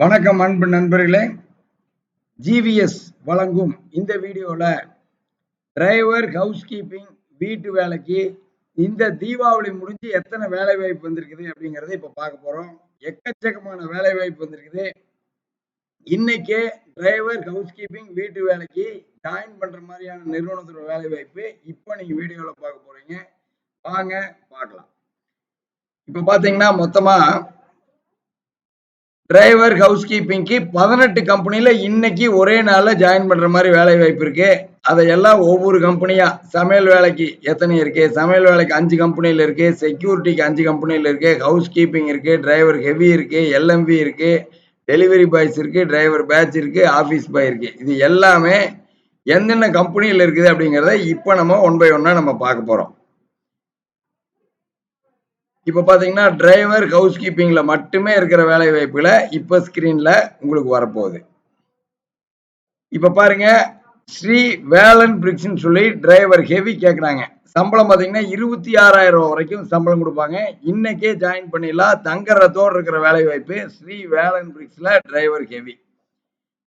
வணக்கம் அன்பு நண்பர்களே. ஜிவிஎஸ் வழங்கும் இந்த வீடியோவில் டிரைவர் ஹவுஸ் கீப்பிங் வீட்டு வேலைக்கு இந்த தீபாவளி முடிஞ்சு எத்தனை வேலை வாய்ப்பு வந்திருக்குது அப்படிங்கிறத இப்போ பார்க்க போகிறோம் எக்கச்சக்கமான வேலை வாய்ப்பு வந்திருக்குது. இன்னைக்கே டிரைவர் ஹவுஸ் கீப்பிங் வீட்டு வேலைக்கு ஜாயின் பண்ணுற மாதிரியான நிறுவனத்தோட வேலை வாய்ப்பு இப்போ நீங்கள் வீடியோவில் பார்க்க போகிறீங்க வாங்க பார்க்கலாம். இப்போ பார்த்தீங்கன்னா மொத்தமாக டிரைவர் ஹவுஸ் கீப்பிங்க்கு பதினெட்டு கம்பெனியில் இன்னைக்கு ஒரே நாளில் ஜாயின் பண்ணுற மாதிரி வேலை வாய்ப்பு இருக்கு. அதையெல்லாம் ஒவ்வொரு கம்பெனியாக சமையல் வேலைக்கு எத்தனை இருக்கு? சமையல் வேலைக்கு அஞ்சு கம்பெனியில் இருக்கு செக்யூரிட்டிக்கு அஞ்சு கம்பெனியில் இருக்கு ஹவுஸ் கீப்பிங் இருக்கு டிரைவர் ஹெவி இருக்கு எல்எம்பி இருக்கு டெலிவரி பாய்ஸ் இருக்கு டிரைவர் பேட்ச் இருக்கு ஆஃபீஸ் பாய் இருக்கு. இது எல்லாமே எந்தெந்த கம்பெனியில் இருக்குது அப்படிங்கிறத இப்போ நம்ம ஒன் பை ஒன்னாக நம்ம பார்க்க போகிறோம் இப்போ பார்த்தீங்கன்னா டிரைவர் ஹவுஸ் கீப்பிங்கில் மட்டுமே இருக்கிற வேலை வாய்ப்புகளை இப்போ ஸ்க்ரீனில் உங்களுக்கு வரப்போகுது. இப்போ பாருங்க ஸ்ரீ வேலன் பிரிக்ஸ்ன்னு சொல்லி டிரைவர் ஹெவி கேட்குறாங்க சம்பளம் பார்த்தீங்கன்னா இருபத்தி ஆறாயிரம் ரூபா வரைக்கும் சம்பளம் கொடுப்பாங்க. இன்னைக்கே ஜாயின் பண்ணிடலாம். தங்கறதோடு இருக்கிற வேலை வாய்ப்பு ஸ்ரீ வேலன் பிரிக்ஸில் டிரைவர் ஹெவி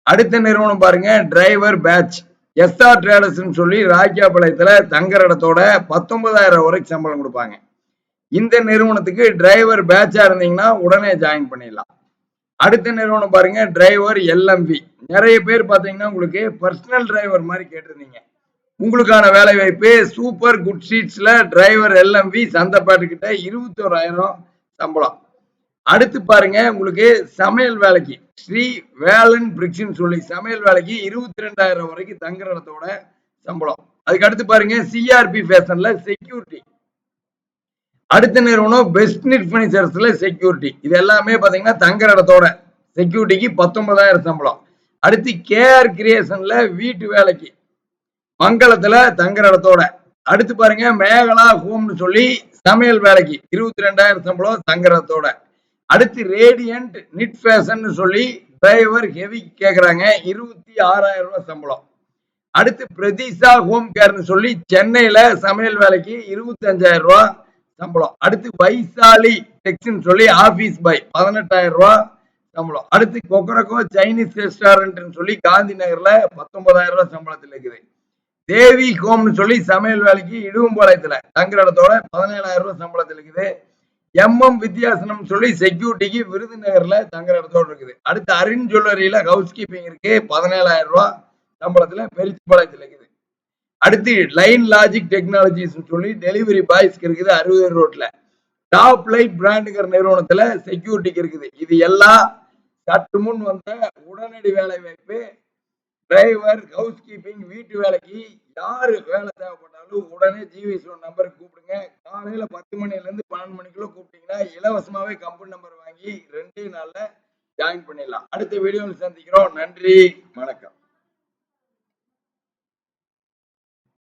அடுத்த நிறுவனம் பாருங்க டிரைவர் பேட்ச் எஸ்ஆர் ட்ரேடர்ஸ்ன்னு சொல்லி ராஜ்யாபாளையத்தில் தங்குற இடத்தோட பத்தொன்பதாயிரம் வரைக்கும் சம்பளம் கொடுப்பாங்க. இந்த நிறுவனத்துக்கு டிரைவர் பேட்சா இருந்தீங்கன்னா உடனே ஜாயின் பண்ணிடலாம். அடுத்த நிறுவனம் பாருங்க டிரைவர் எல்எம்பி நிறைய பேர் பார்த்தீங்கன்னா உங்களுக்கு பர்சனல் டிரைவர் மாதிரி கேட்டிருந்தீங்க. உங்களுக்கான வேலை வாய்ப்பு சூப்பர் குட் சீட்ஸ்ல டிரைவர் எல்எம்பி சந்தைப்பாட்டு கிட்ட இருபத்தோராயிரம் சம்பளம். அடுத்து பாருங்க உங்களுக்கு சமையல் வேலைக்கு ஸ்ரீ வேலன் பிரிக்ஸ்ன்னு சொல்லி சமையல் வேலைக்கு இருபத்தி ரெண்டாயிரம் வரைக்கும் தங்குற இடத்தோட சம்பளம். அதுக்கு அடுத்து பாருங்க சிஆர்பி ஃபேஷன்ல செக்யூரிட்டி அடுத்த நிறுவனம் பெஸ்ட் நிட் பர்னிச்சர்ஸ்ல செக்யூரிட்டி இது எல்லாமே பாத்தீங்கன்னா தங்குற இடத்தோட செக்யூரிட்டிக்கு பத்தொன்பதாயிரம் சம்பளம். அடுத்து கேஆர் கிரியேஷன்ல வீட்டு வேலைக்கு மங்களத்துல தங்குற இடத்தோட. அடுத்து பாருங்க மேகலா ஹோம்னு சொல்லி சமையல் வேலைக்கு இருபத்தி ரெண்டாயிரம் சம்பளம் தங்குறதோட அடுத்து ரேடியன்ட் நிட் ஃபேஷன் சொல்லி டிரைவர் ஹெவி கேட்குறாங்க இருபத்தி ஆறாயிரம் ரூபாய் சம்பளம். அடுத்து பிரதீஷா ஹோம் கேர்னு சொல்லி சென்னையில சமையல் வேலைக்கு இருபத்தி அஞ்சாயிரம் ரூபாய். சம்பளம். அடுத்து வைசாலி டெக்ஸ்ட்னு சொல்லி ஆபீஸ் பாய் பதினெட்டாயிரம் ரூபா சம்பளம். அடுத்து கொக்கரக்கோ சைனீஸ் ரெஸ்டாரண்ட்னு சொல்லி காந்தி நகர்ல பத்தொன்பதாயிரம் ரூபாய் சம்பளத்தில் இருக்குது. தேவி ஹோம்னு சொல்லி சமையல் வேலைக்கு இடுவம்பாளையத்தில் தங்குற இடத்தோட பதினேழாயிரம் ரூபாய் சம்பளத்தில் இருக்குது. எம்எம் வித்தியாசனம் சொல்லி செக்யூரிட்டிக்கு விருதுநகர்ல தங்குற இடத்தோட இருக்குது. அடுத்து அருண் ஜுவல்லரியில ஹவுஸ் கீப்பிங் இருக்கு பதினேழாயிரம் ரூபாய் சம்பளத்துல பெருச்சிப்பாளையத்தில் இருக்குது. அடுத்து லைன் லாஜிக் டெக்னாலஜிஸ் சொல்லி டெலிவரி பாய்ஸ்க்கு இருக்குது அறுபது ரோட்ல டாப் லைட் பிராண்டுங்கிற நிறுவனத்துல செக்யூரிட்டிக்கு இருக்குது. இது எல்லாம் சற்று முன் வந்த உடனடி வேலை வாய்ப்பு. டிரைவர் ஹவுஸ் கீப்பிங் வீட்டு வேலைக்கு யாரு வேலை தேவைப்பட்டாலும் உடனே ஜிவிஎஸ் நம்பருக்கு கூப்பிடுங்க. காலையில பத்து மணிலேருந்து பன்னெண்டு மணிக்குள்ள கூப்பிட்டீங்கன்னா இலவசமாவே கம்பெனி நம்பர் வாங்கி ரெண்டே நாள்ல ஜாயின் பண்ணிடலாம். அடுத்த வீடியோவில் சந்திக்கிறோம். நன்றி. வணக்கம்.